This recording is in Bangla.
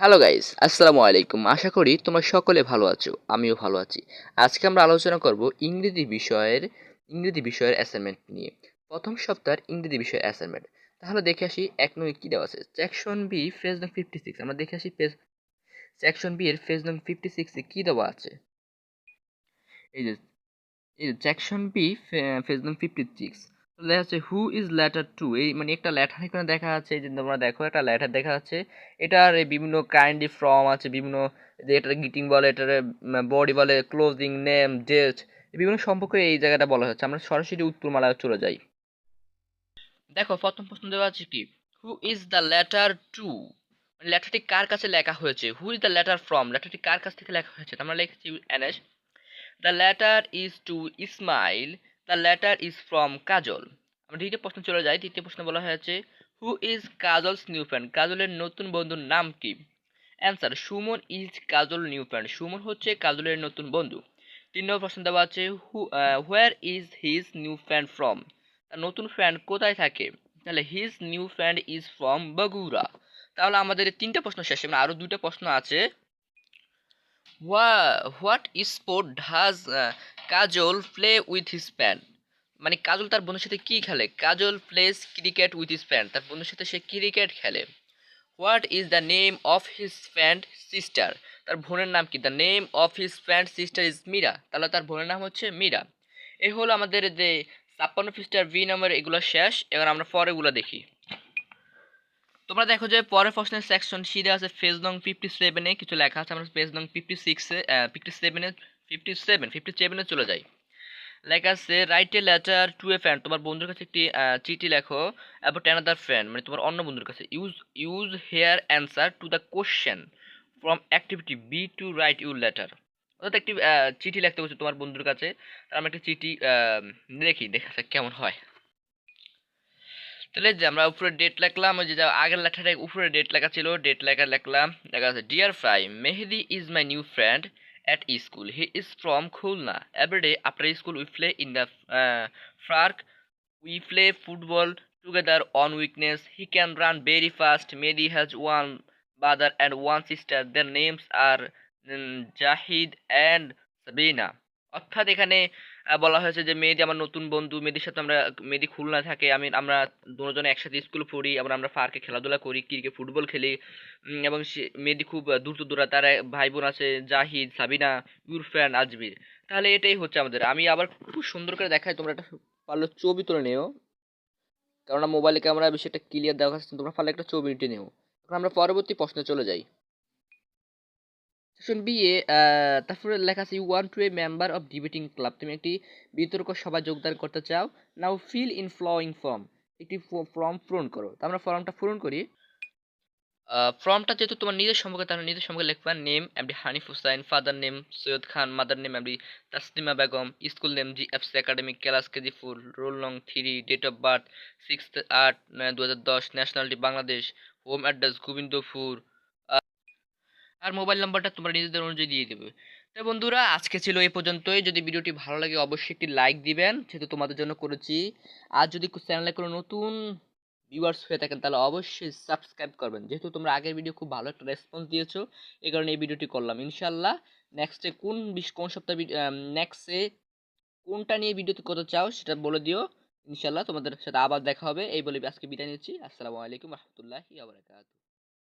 হ্যালো গাইস আসসালামু আলাইকুম আশা করি তোমরা সকলে ভালো আছো। আমিও ভালো আছি। আজকে আমরা আলোচনা করব ইংরেজি বিষয়ের ইংরেজি বিষয়ের অ্যাসাইনমেন্ট নিয়ে। প্রথম সপ্তাহের ইংরেজি বিষয়ের অ্যাসাইনমেন্ট তাহলে দেখে আসি এক নয় কী দেওয়া আছে। সেকশন বি ফেজ নং ফিফটি সিক্স আমরা দেখে আসি পেজ সেকশন বি এর ফেজ নং ফিফটি সিক্সে কী দেওয়া আছে। এই যে এই যে সেকশন বি ফেজ নং ফিফটি সিক্স দেখা যাচ্ছে হু ইজ লেটার টু এই মানে একটা লেটার এখানে দেখা যাচ্ছে, এই যে তোমরা দেখো, একটা লেটার দেখা যাচ্ছে। এটার বিভিন্ন কাইন্ডলি ফর্ম আছে, বিভিন্ন এটার গিটিং বলে, এটার বডি বলে ক্লোজিং নেম ডেট বিভিন্ন সম্পর্কে এই জায়গাটা বলা হচ্ছে আমরা সরাসরি উত্তরমালা চলে যাই। দেখো, প্রথম প্রশ্ন দেওয়া আছে কি? Who is the letter to লেটারটি কার কাছে লেখা হয়েছে? Who is the letter from লেটারটি কার কাছ থেকে লেখা হয়েছে? আমরা লিখেছি NS. The letter is to Ismail the letter is from Kajal আমরা দ্বিতীয় প্রশ্ন চলে যাই। তৃতীয় প্রশ্ন বলা হয়েছে who is Kajal's new friend কাজলের নতুন বন্ধুর নাম কি? Answer Suman is Kajal new friend Suman হচ্ছে কাজলের নতুন বন্ধু। তিন নম্বর প্রশ্ন দেওয়া আছে who where is his new friend from তার নতুন ফ্রেন্ড কোথায় থাকে? তাহলে his new friend is from Bogura তাহলে আমাদের তিনটা প্রশ্ন শেষ। মানে আরও দুইটা প্রশ্ন আছে। What sport does Kajal play with his friend মানে কাজল তার বন্ধুর সাথে কী খেলে? Kajal plays cricket with his friend তার বন্ধুর সাথে সে ক্রিকেট খেলে। What is the name of his friend sister তার বোনের নাম কি? The name of his friend sister is Mira তাহলে তার বোনের নাম হচ্ছে মীরা এই হলো আমাদের যে ছাপ্পান্ন পৃষ্ঠার ভি নম্বর এগুলো শেষ। এবার আমরা পরেগুলো দেখি। তোমরা দেখো যে পরের প্রশ্নের সেকশন সিধে আছে ফেজ নং ফিফটি সেভেনে কিছু লেখা আছে, আমরা পেজ নং ফিফটি সিক্সে ফিফটি সেভেনে ফিফটি সেভেন ফিফটি সেভেনে চলে যাই। লেখা আছে write a letter to a friend তোমার বন্ধুর কাছে একটি চিঠি লেখো অ্যাবাউট অ্যানাদার ফ্রেন্ড মানে তোমার অন্য বন্ধুর কাছে। Use use here answer to the question from activity B to write your letter অর্থাৎ একটি চিঠি লিখতে বলছে তোমার বন্ধুর কাছে আমরা একটি চিঠি দেখি দেখা কেমন হয়। তাহলে যে আমরা উপরে ডেট লেখলাম, ওই যে আগের লেখাটা উপরে ডেট লেখা ছিল ডেট লেখা লেখলাম, দেখা যাচ্ছে dear fry Mehedi is my new friend at school he is from Khulna everyday after school we play in the park we play football together on weekends he can run very fast Mehedi has one brother and one sister the names are Zahid and Sabina অর্থাৎ এখানে বলা হয়েছে যে মেয়েদি আমার নতুন বন্ধু, মেয়েদের সাথে আমরা, মেয়েদি খুলনা থাকে, আমি, আমরা দুজনে একসাথে স্কুল পড়ি, আবার আমরা পার্কে খেলাধুলা করি ক্রিকেট ফুটবল খেলি এবং সে, মেয়েদি খুব দূর দূরা তার ভাই বোন আছে, জাহিদ, সাবিনা ইউরফ্যান আজমির। তাহলে এটাই হচ্ছে আমাদের। আমি আবার খুব সুন্দর করে দেখাই, তোমরা একটা পারলে ছবি তুলে নিও। কেননা মোবাইলে ক্যামেরা বেশি একটা ক্লিয়ার দেখা তোমরা পারলে একটা ছবি নিতে নিও। আমরা পরবর্তী প্রশ্নে চলে যাই। সেকশন বি এ তারপরে লেখা আছে you want to a member of debating club তুমি একটি বিতর্ক সভা যোগদান করতে চাও now fill in following form একটি ফর্ম পূরণ করো। তো আমরা ফর্মটা পূরণ করি। ফর্মটা যেহেতু তোমার নিজের সম্পর্কে, তাহলে নিজের সম্পর্কে লিখবা name MD Hanif Hussain father name Syed Khan mother name MD Taslima Begum school name G FC academic class KG four roll নং three date of birth six আট দু হাজার দশ nationality Bangladesh home address Gobindapur আর মোবাইল নাম্বারটা তোমরা নিজেদের অনুযায়ী দিয়ে দেবে। তো বন্ধুরা, আজকে ছিল এই পর্যন্তই। যদি ভিডিওটি ভালো লাগে, অবশ্যই একটি লাইক দিবেন। যেহেতু তোমাদের জন্য করেছি। আর যদি চ্যানেলে কোনো নতুন ভিউয়ার্স হয়ে থাকেন, তাহলে অবশ্যই সাবস্ক্রাইব করবেন। যেহেতু তোমরা আগের ভিডিও খুব ভালো একটা রেসপন্স দিয়েছ, এই কারণে এই ভিডিওটি করলাম। ইনশাল্লাহ নেক্সটে কোন কোন সপ্তাহে নেক্সটে কোনটা নিয়ে ভিডিওতে করতে চাও, সেটা বলে দিও। ইনশাল্লাহ তোমাদের সাথে আবার দেখা হবে। এই বলে আজকে বিদায় নিচ্ছি। আসসালামু আলাইকুম রহমতুল্লাহি আবরাকাতু